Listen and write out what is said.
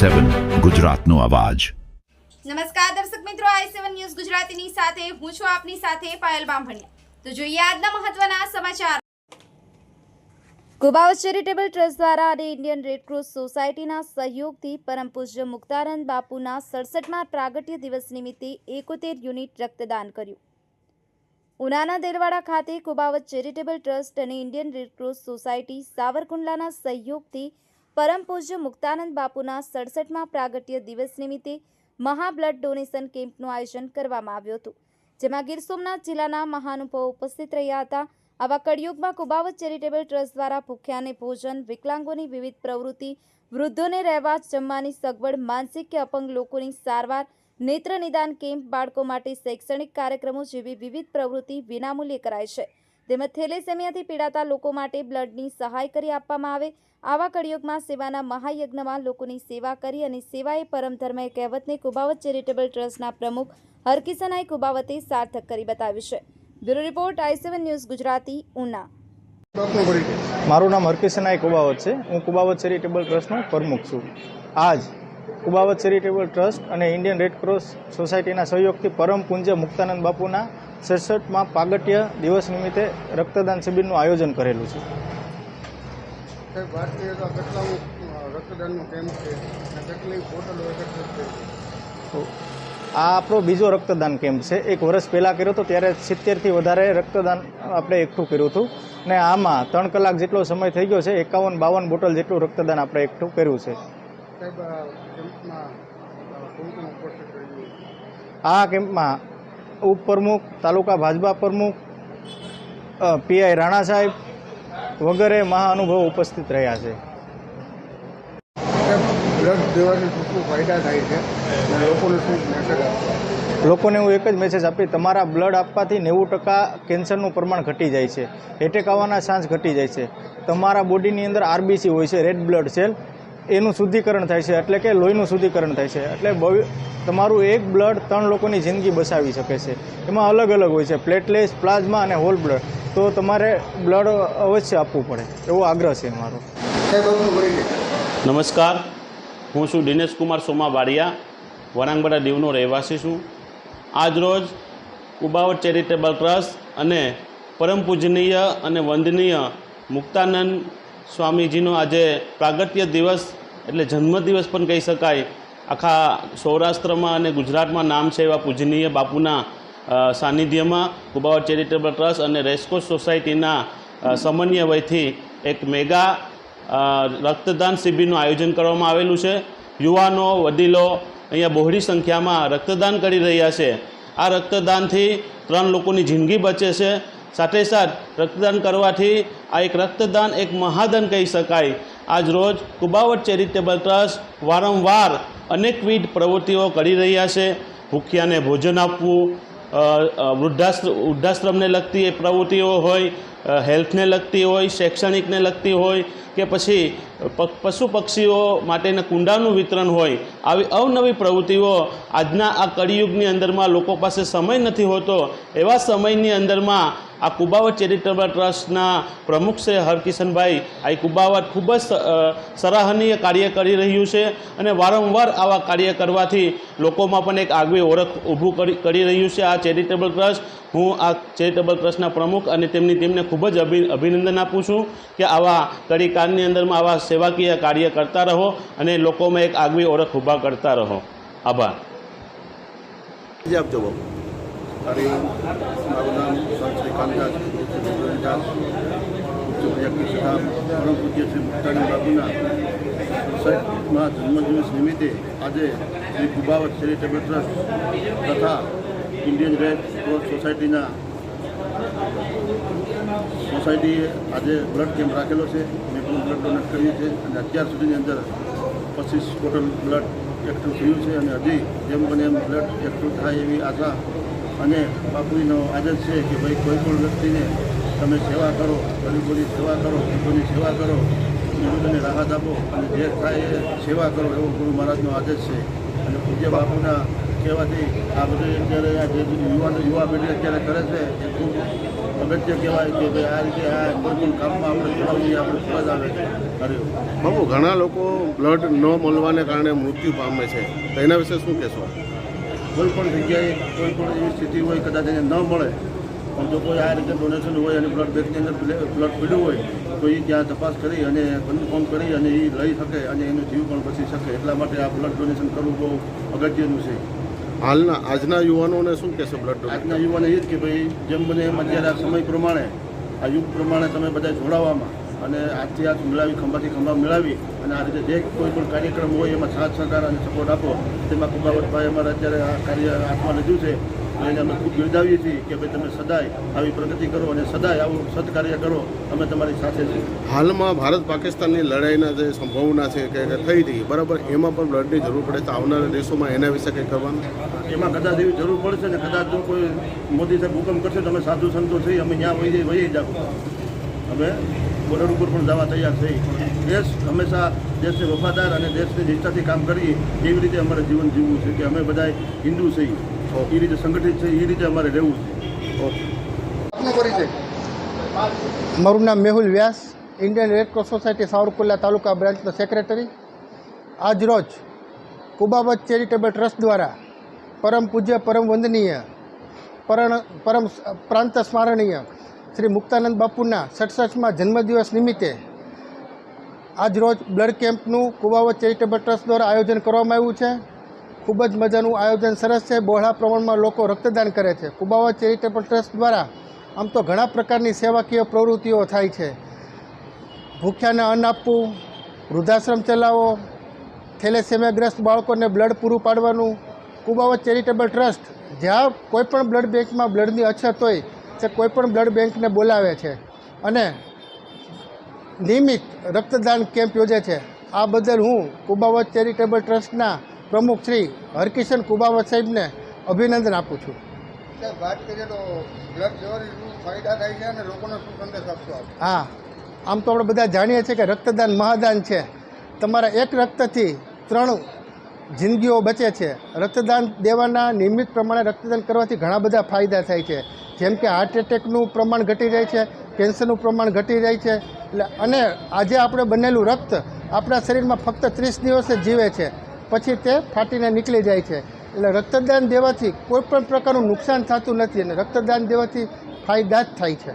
સેવન ગુજરાતનો અવાજ. નમસ્કાર દર્શક મિત્રો આઈ સેવન ન્યૂઝ ગુજરાતીની સાથે હું છું આપની સાથે પાયલ બામભણિયા. તો જોઈએ આજના મહત્વના સમાચાર. કુબાઉસ ચેરિટેબલ ટ્રસ્ટ દ્વારા અને ઇન્ડિયન રેડક્રોસ સોસાયટીના સહયોગથી પરમ પૂજ્ય મુક્તાનંદ બાપુના સડસઠમાં પ્રાગટ્ય દિવસ નિમિત્તે એકોતેર યુનિટ રક્તદાન કર્યું. ઉનાના દેલવાડા ખાતે કુબાવત ચેરિટેબલ ટ્રસ્ટ અને ઇન્ડિયન રેડક્રોસ સોસાયટી સાવરકુંડલાના સહયોગથી પરમ પૂજ્ય મુક્તાનંદ બાપુના સડસઠમાં પ્રાગટ્ય દિવસ નિમિત્તે મહાબ્લડ ડોનેશન કેમ્પનું આયોજન કરવામાં આવ્યું હતું, જેમાં ગીર સોમનાથ જિલ્લાના મહાનુભાવો ઉપસ્થિત રહ્યા હતા. આવા કળિયુગમાં કુબાવત ચેરિટેબલ ટ્રસ્ટ દ્વારા ભૂખ્યાને ભોજન વિકલાંગોની વિવિધ પ્રવૃત્તિ, વૃદ્ધોને રહેવા જમવાની સગવડ, માનસિક કે અપંગ લોકોની સારવાર, નેત્ર નિદાન કેમ્પ બાળકો માટે શૈક્ષણિક કાર્યક્રમો જેવી વિવિધ પ્રવૃત્તિ વિનામૂલ્યે કરાય છે. તેમજ થેલેસેમિયાથી પીડાતા લોકો માટે બ્લડની સહાય કરી આપવામાં આવે. આવા કળિયુગમાં સેવાના મહાયજ્ઞમાં લોકોની સેવા કરી અને સેવાએ પરમ ધર્મ એ કહેવતને કુબાવત ચેરિટેબલ ટ્રસ્ટના પ્રમુખ હરકિશનાઈ કુબાવતે સાર્થક કરી બતાવ્યું છે. Bureau report I seven news Gujarati, Una. મારું નામ હરકિશનાઈ કુબાવત છે. હું કુબાવત ચેરિટેબલ ટ્રસ્ટનો પ્રમુખ છું. આજ કુબાવત ચેરિટેબલ ટ્રસ્ટ અને ઇન્ડિયન રેડક્રોસ સોસાયટીના સહયોગથી પરમ પૂજ્ય મુક્તાનંદ બાપુના સડસઠમાં પાગટ્ય દિવસ નિમિત્તે રક્તદાન શિબિરનું આયોજન કરેલું છે. આ આપણો બીજો રક્તદાન કેમ્પ છે. એક વર્ષ પહેલાં કર્યો હતો ત્યારે સિત્તેરથી વધારે રક્તદાન આપણે એકઠું કર્યું હતું. ને આમાં ત્રણ કલાક જેટલો સમય થઈ ગયો છે એકાવન બાવન બોટલ જેટલું રક્તદાન આપણે એકઠું કર્યું છે. આ કેમ્પમાં ઉપપ્રમુખ તાલુકા ભાજપા પ્રમુખ પીઆઈ રાણા સાહેબ વગેરે મહાનુભાવો ઉપસ્થિત રહ્યા છે. બ્લડ દેવાથી શું શું ફાયદા થાય છે? લોકોને શું મેસેજ લોકોને હું એક જ મેસેજ આપી તમારા બ્લડ આપવાથી નેવું ટકા કેન્સરનું પ્રમાણ ઘટી જાય છે. એટેક આવવાના ચાન્સ ઘટી જાય છે. તમારા બોડીની અંદર આરબીસી હોય છે રેડ બ્લડ સેલ એનું શુદ્ધિકરણ થાય છે એટલે કે લોહીનું શુદ્ધિકરણ થાય છે. એટલે બહુ તમારું એક બ્લડ ત્રણ લોકોની જિંદગી બચાવી શકે છે. એમાં અલગ અલગ હોય છે પ્લેટલેસ પ્લાઝમા અને હોલ બ્લડ તો તમારે બ્લડ અવશ્ય આપવું પડે. એવો આગ્રહ છે મારો. નમસ્કાર. હું છું દિનેશ કુમાર સોમા બારિયા વરાંગબડા દીવનો રહેવાસી છું. આજરોજ કુબાવટ ચેરિટેબલ ટ્રસ્ટ અને પરમ પૂજનીય અને વંદનીય મુક્તાનંદ સ્વામીજીનો આજે પ્રાગટ્ય દિવસ એટલે જન્મદિવસ પણ કહી શકાય. આખા સૌરાષ્ટ્રમાં અને ગુજરાતમાં નામ છે એવા પૂજનીય બાપુના સાનિધ્યમાં કુબાવર ચેરિટેબલ ટ્રસ્ટ અને રેસ્કોસ સોસાયટીના સમન્વયથી એક મેગા રક્તદાન શિબિરનું આયોજન કરવામાં આવેલું છે. યુવાનો, વડીલો અહીંયા બહોળી સંખ્યામાં રક્તદાન કરી રહ્યા છે. આ રક્તદાનથી ત્રણ લોકોની જિંદગી બચે છે. સાથે સાથ રક્તદાન કરવાથી આ એક રક્તદાન એક મહાદાન કહી શકાય. આજ રોજ કુબાવટ ચેરિટેબલ ટ્રસ્ટ વારંવાર અનેકવિધ પ્રવૃત્તિઓ કરી રહ્યા છે. ભૂખ્યાને ભોજન આપવું વૃદ્ધાશ્ર વૃદ્ધાશ્રમને લગતી એ પ્રવૃત્તિઓ હોય હેલ્થને લગતી હોય, શૈક્ષણિકને લગતી હોય કે પછી પશુ પક્ષીઓ માટેના કુંડાનું વિતરણ હોય, આવી અવનવી પ્રવૃત્તિઓ આજના આ કળિયુગની અંદરમાં લોકો પાસે સમય નથી હોતો. એવા સમયની અંદરમાં આ કુબાવત ચેરિટેબલ ટ્રસ્ટના પ્રમુખ છે હરકિશનભાઈ, આ કુબાવત ખૂબ જ સરાહનીય કાર્ય કરી રહ્યું છે અને વારંવાર આવા કાર્ય કરવાથી લોકોમાં પણ એક આગવી ઓળખ ઊભું કરી રહ્યું છે આ ચેરિટેબલ ટ્રસ્ટ. હું આ ચેરિટેબલ ટ્રસ્ટના પ્રમુખ અને તેમની ટીમને ખૂબ જ અભિ, અભિનંદન આપું છું કે આવા કડીકાળની અંદરમાં આવા સેવાકીય કાર્ય કરતા રહો અને લોકોમાં એક આગવી ઓળખ ઊભા કરતા રહો. આભાર. આપજો બાબુ હરિ મારું નામ સંત શ્રી કામદાસ દાસ ઉચ્ચ તથા પરમ પૂજ્ય શ્રી મુક્તાનંદ બાબુના સાઠમાં જન્મદિવસ નિમિત્તે આજે શ્રી કુબાવત ચેરિટેબલ ટ્રસ્ટ તથા ઇન્ડિયન રેડ ક્રોસ સોસાયટીના સોસાયટીએ આજે બ્લડ કેમ્પ રાખેલો છે મેં પણ બ્લડ ડોનેટ કર્યું છે અને અત્યાર સુધીની અંદર પચીસ ટોટલ બ્લડ એકઠું થયું છે અને હજી જેમ બને એમ બ્લડ એકઠું થાય એવી આશા અને બાપુજીનો આદત છે કે ભાઈ કોઈ પણ વ્યક્તિને તમે સેવા કરો, ગરીબોની સેવા કરો ગરીબોની સેવા કરો, ગરીબોને રાહત આપો અને જે થાય એ સેવા કરો એવો ગુરુ મહારાજનો આદેશ છે. અને પૂજ્ય બાપુના કહેવાથી આ બધું અત્યારે આ જે યુવાન, યુવા પેઢી અત્યારે કરે છે એ ખૂબ અગત્ય કહેવાય કે ભાઈ આ રીતે આ કોઈ પણ કામમાં આપણે જોડાવીએ આપણે ફરજ આવે છે. બાબુ ઘણા લોકો બ્લડ ન મળવાને કારણે મૃત્યુ પામે છે. તો એના વિશે શું કહેશો? કોઈ પણ જગ્યાએ કોઈ પણ એવી સ્થિતિ હોય કદાચ એને ન મળે પણ જો કોઈ આ રીતે ડોનેશન હોય અને બ્લડ બેંકની અંદર બ્લડ પીડ્યું હોય તો એ ત્યાં તપાસ કરી અને કન્ફર્મ કરી અને એ લઈ શકે અને એનો જીવ પણ બચી શકે. એટલા માટે આ બ્લડ ડોનેશન કરવું બહુ અગત્યનું છે. હાલના આજના યુવાનોને શું કહેશો બ્લડ આજના યુવાને એ જ કે ભાઈ જેમ બને એમ અત્યારે આ સમય પ્રમાણે આ યુગ પ્રમાણે તમે બધા જોડાવામાં અને આજથી હાથ મિલાવી ખંભાથી ખંભા મિલાવી અને આ રીતે જે કોઈ પણ કાર્યક્રમ હોય એમાં સાથ સહકાર અને સપોર્ટ આપો. તેમાં કુંભાવટભાઈ અમારે અત્યારે આ કાર્ય હાથમાં લીધું છે. એને અમે ખૂબ બિરદાવીએ છીએ કે ભાઈ તમે સદાય આવી પ્રગતિ કરો અને સદાય આવું સત્કાર્ય કરો. અમે તમારી સાથે છીએ. હાલમાં ભારત પાકિસ્તાનની લડાઈના જે સંભાવના છે કે થઈ હતી બરાબર? એમાં પણ બ્લડની જરૂર પડે તો આવનારા દેશોમાં એના વિશે કંઈ કરવાનું એમાં કદાચ એવી જરૂર પડશે ને કદાચ જો કોઈ મોદી સાહેબ હુકમ કરશે તો અમે સાધુ સંતો છીએ અમે ત્યાં વહી જઈ વહી જાવ અમે બોર્ડર ઉપર પણ જવા તૈયાર થઈ દેશ હંમેશા દેશને વફાદાર અને દેશની નિષ્ઠાથી કામ કરીએ એવી રીતે અમારે જીવન જીવવું છે કે અમે બધા હિન્દુ છીએ. એ રીતે સંગઠિત છે એ રીતે અમારે રહેવું છે. મારું નામ Mehul Vyas Indian Red Cross society Savarkundla taluka બ્રાન્ચનો secretary. આજરોજ કુબાબત ચેરિટેબલ ટ્રસ્ટ દ્વારા પરમ પૂજ્ય પરમ વંદનીય પરમ પ્રાંત સ્મારણીય શ્રી મુક્તાનંદ બાપુના સડસઠમાં જન્મદિવસ નિમિત્તે આજરોજ બ્લડ કેમ્પનું કુબાવત ચેરિટેબલ ટ્રસ્ટ દ્વારા આયોજન કરવામાં આવ્યું છે. ખૂબ જ મજાનું આયોજન સરસ છે. બહોળા પ્રમાણમાં લોકો રક્તદાન કરે છે. કુબાવત ચેરિટેબલ ટ્રસ્ટ દ્વારા આમ તો ઘણા પ્રકારની સેવાકીય પ્રવૃત્તિઓ થાય છે. ભૂખ્યાને અન્ન આપવું, વૃદ્ધાશ્રમ ચલાવવો, થેલેસેમિયાગ્રસ્ત બાળકોને બ્લડ પૂરું પાડવાનું. કુબાવત ચેરિટેબલ ટ્રસ્ટ જ્યાં કોઈપણ બ્લડ બેંકમાં બ્લડની અછત હોય તે કોઈપણ બ્લડ બેંકને બોલાવે છે અને નિયમિત રક્તદાન કેમ્પ યોજે છે. આ બદલ હું કુબાવત ચેરિટેબલ ટ્રસ્ટના પ્રમુખ શ્રી હરકિશન કુબાવત સાહેબને અભિનંદન આપું છું. વાત કરીએ તો બ્લડ દેવાથી શું ફાયદા થાય છે અને લોકોને શું સંદેશ આપશો હા આમ તો આપણે બધા જાણીએ છીએ કે રક્તદાન મહાદાન છે. તમારા એક રક્તથી ત્રણ જિંદગીઓ બચે છે. રક્તદાન દેવાના નિયમિત પ્રમાણે રક્તદાન કરવાથી ઘણા બધા ફાયદા થાય છે. જેમ કે હાર્ટ એટેકનું પ્રમાણ ઘટી જાય છે કેન્સરનું પ્રમાણ ઘટી જાય છે, એટલે અને આજે આપણે બનેલું રક્ત આપણા શરીરમાં ફક્ત ત્રીસ દિવસે જીવે છે, પછી તે ફાટીને નીકળી જાય છે. એટલે રક્તદાન દેવાથી કોઈપણ પ્રકારનું નુકસાન થતું નથી અને રક્તદાન દેવાથી ફાયદા જ થાય છે.